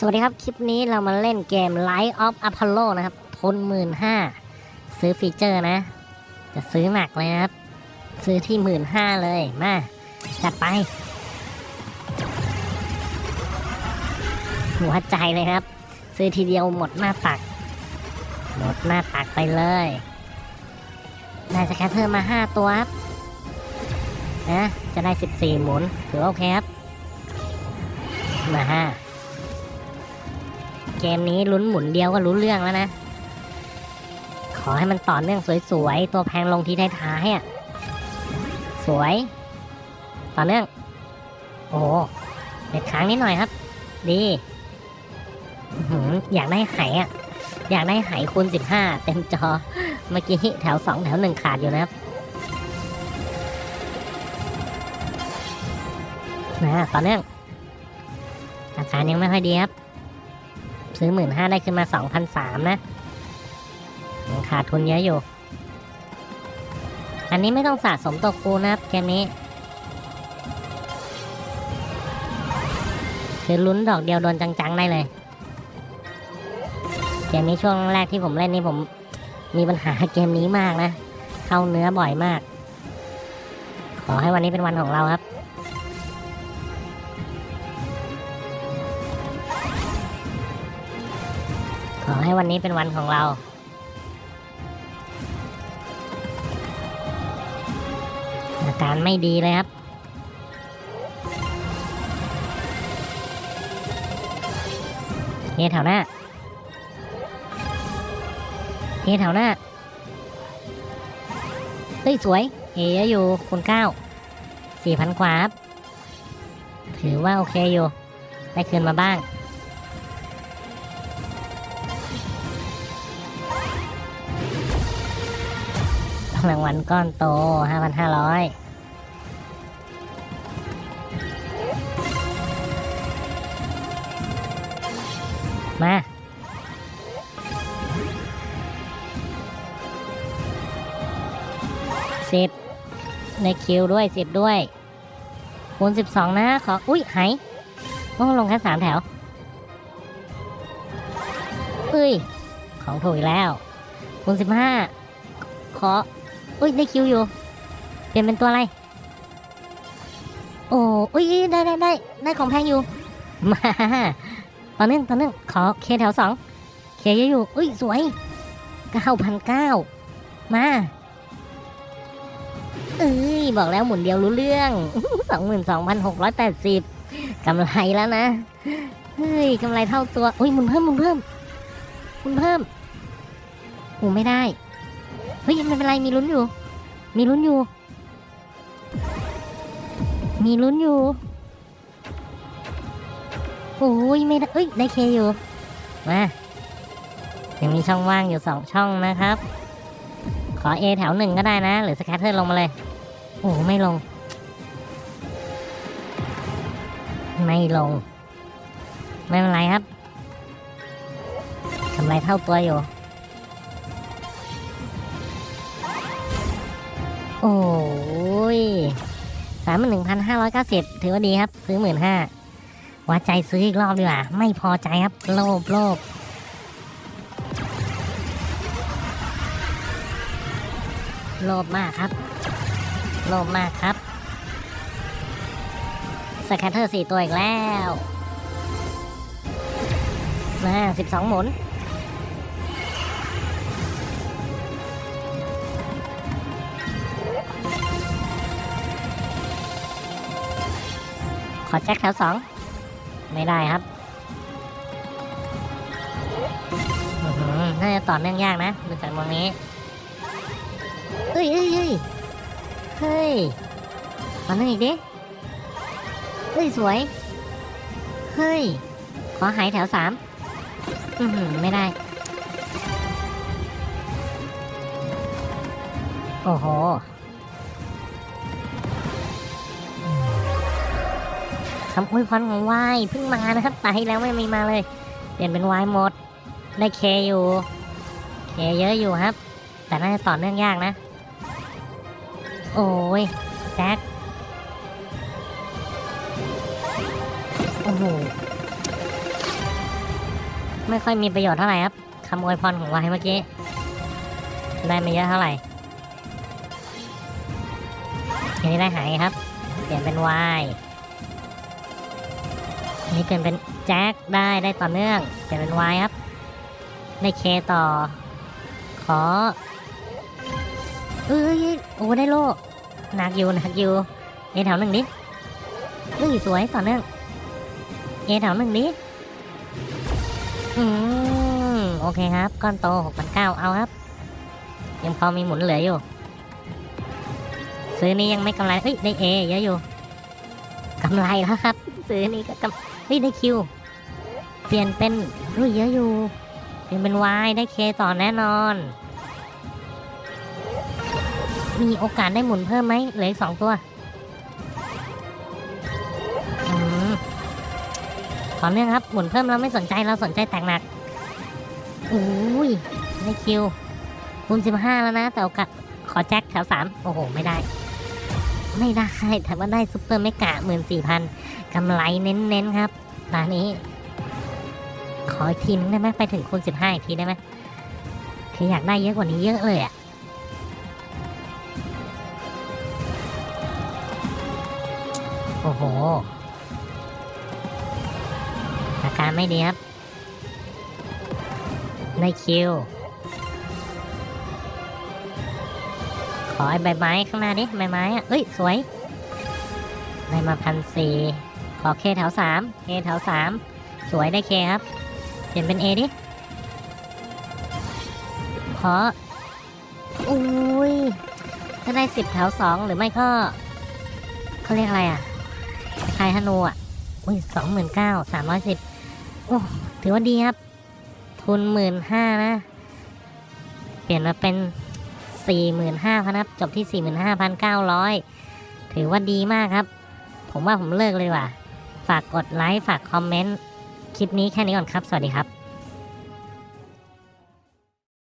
สวัสดีครับ คลิปนี้เรามาเล่นเกม Light of Apollo นะครับ ทุนหมื่นห้าซื้อฟีเจอร์นะ จะซื้อหนักเลยนะครับ ซื้อที่หมื่นห้าเลย มา จัดไป หัวใจเลยครับ ซื้อทีเดียวหมดหน้าตัก หมดหน้าตักไปเลยได้สแคตเตอร์มาห้าตัวครับนะจะได้สิบสี่หมุนถือโอเคครับ มาห้า เกมนี้ลุ้นหมุนเดียวก็รู้เรื่องแล้วนะ ขอให้มันต่อเนื่องสวยๆ ตัวแพงลงทีท้ายๆอะ สวย ต่อเนื่อง โอ้เด็ดค้างนิดหน่อยครับ ดีอื้อหืออยากได้ไหอะ อยากได้ไหคูณสิบห้าเต็มจอ เมื่อกี้แถวสองแถวหนึ่งขาดอยู่นะครับนะต่อเนื่องอาการยังไม่ค่อยดีครับ ซื้อหมื่นห้าได้ขึ้นมาสองพันสามนะขาดทุนเยอะอยู่ อันนี้ไม่ต้องสะสมตัวคูนะครับเกมนี้ คือลุ้นดอกเดียวโดนจังๆได้เลย เกมนี้ช่วงแรกที่ผมเล่นนี่ผมมีปัญหาเกมนี้มากนะ เข้าเนื้อบ่อยมาก ขอให้วันนี้เป็นวันของเราครับ ขอให้วันนี้เป็นวันของเรา อาการไม่ดีเลยครับเฮแถวหน้าเฮแถวหน้าเฮ้ยสวยเฮเยออยู่คุณเก้าสี่พันกว่าครับถือว่าโอเคอยู่ ได้คืนมาบ้าง รางวัลก้อนโต 5,500มา สิบ ในคิวด้วยสิบด้วย คูณสิบสองนะ ขอ อุ้ยหายโอ้ลงแค่สามแถวเอ้ย ของถูกอีกแล้ว คูณสิบห้า ขอ อุ้ยได้คิวอยู่ เปลี่ยนเป็นตัวอะไร โอ้อุ้ยได้ได้ได้ได้ของแพงอยู่ มาตอเนื่องตอเนื่องขอเคแถวสองเคเยอะอยู่ อุ้ยสวยเก้าพันเก้ามาเอ้ยบอกแล้วหมุนเดียวรู้เรื่องสองหมื่นสองพันหกร้อยแปดสิบกำไรแล้วนะ เฮ้ยกำไรเท่าตัว อุ้ยหมุนเพิ่มหมุนเพิ่มหมุนเพิ่มโอ้ไม่ได้ ฮ้ยไม่เป็นไรมีลุ้นอยู่ มีลุ้นอยู่ มีลุ้นอยู่โอ้ยไม่ได้เอ้ยได้เคอยู่มายังมีช่องว่างอยู่สองช่องนะครับ ขอ A แถวหนึ่งก็ได้นะ หรือสแคตเตอร์ลงมาเลย โอ้ไม่ลง ไม่ลง ไม่เป็นไรครับกำไรเท่าตัวอยู่ โอ้ยสามหมื่นหนึ่งพันห้าร้อยเก้าสิบถือว่าดีครับ ซื้อหมื่นห้าวัดใจซื้ออีกรอบดีกว่า ไม่พอใจครับ โลภโลภโลภมากครับ โลภมากครับสแคตเตอร์สี่ตัวอีกแล้วมาสิบสองหมุน ขอแจ็คแถวสองไม่ได้ครับน่าจะต่อเนื่องยากนะดูจากมองนี้เอ้ยเอ้ยเอ้ยเฮ้ยต่อเนื่องอีกดิเฮ้ยสวย เฮ้ย ขอหายแถวสามอือหือไม่ได้ โอ้โห คำอวยพรของวายเพิ่งมานะครับตายแล้วไม่มีมาเลย เปลี่ยนเป็นวายหมด ได้เคอยู่ เคเยอะอยู่ครับ แต่น่าจะต่อเนื่องยากนะ โอ้ยแจ็คโอ้โหไม่ค่อยมีประโยชน์เท่าไหร่ครับคำอวยพรของวายเมื่อกี้ ได้ไม่เยอะเท่าไหร่อันนี้ได้หายครับ เปลี่ยนเป็นวาย นนี้เปลี่ยนเป็นแจ็คได้ได้ต่อเนื่องเปลี่ยนเป็นวายครับได้เคต่อ ขอเอ้ยโอ้ได้โลหนักอยู่หนักอยู่เอแถวหนึ่งดิดเอ้ยสวยต่อเนื่องเอแถวหนึ่งดิอืมโอเคครับ ก้อนโตหกพันเก้าเอาครับ ยังพอมีหมุนเหลืออยู่ ซื้อนี้ยังไม่กำไรเอ้ยได้เอเยอะอยู่กำไรแล้วครับือนี้ก็กำเฮ้ยได้คิว เปลี่ยนเป็นเฮ้เยอะอยู่ เปลี่ยนเป็นวายได้เคต่อแน่นอน มีโอกาสได้หมุนเพิ่มไหมเหลืออีกสองตัวอืมต่อเนื่องครับ หมุนเพิ่มเราไม่สนใจเราสนใจแตกหนักอุ้ยได้คิวคูณสิบห้าแล้วนะแต่โอกาสขอแจ็คแถวสามโอ้โห ไม่ได้ ไม่ได้ แต่ว่าได้ซุปเปอร์เมกะหมื่นสี่พันกำไรเน้นๆครับร้านนี้ ขออีกทีนึงได้ไหมไปถึงคูณสิบห้าอีกทีได้ไหมคืออยากได้เยอะกว่านี้เยอะเลยอะโอ้โหอาการไม่ดีครับได้คิว ขอไอ้ใบไม้ข้างหน้าดิใบไม้อะเอ้ยสวยได้มาพันสี่ขอเคแถวสามเคแถวสามสวยได้เคครับเปลี่ยนเป็นเอดิขออุ้ยถ้าได้สิบแถวสองหรือไม่ก็เขาเรียกอะไรอะคายๆธนูอะอุ้ยสองหมื่นเก้าสามร้อยสิบโอ้ถือว่าดีครับ ทุนหมื่นห้านะ เปลี่ยนมาเป็น สี่หมื่นห้าพันครับ จบที่สี่หมื่นห้าพันเก้าร้อยถือว่าดีมากครับ ผมว่าผมเลิกเลยว่ะ ฝากกดไลค์ ฝากคอมเมนต์ คลิปนี้แค่นี้ก่อนครับ สวัสดีครับ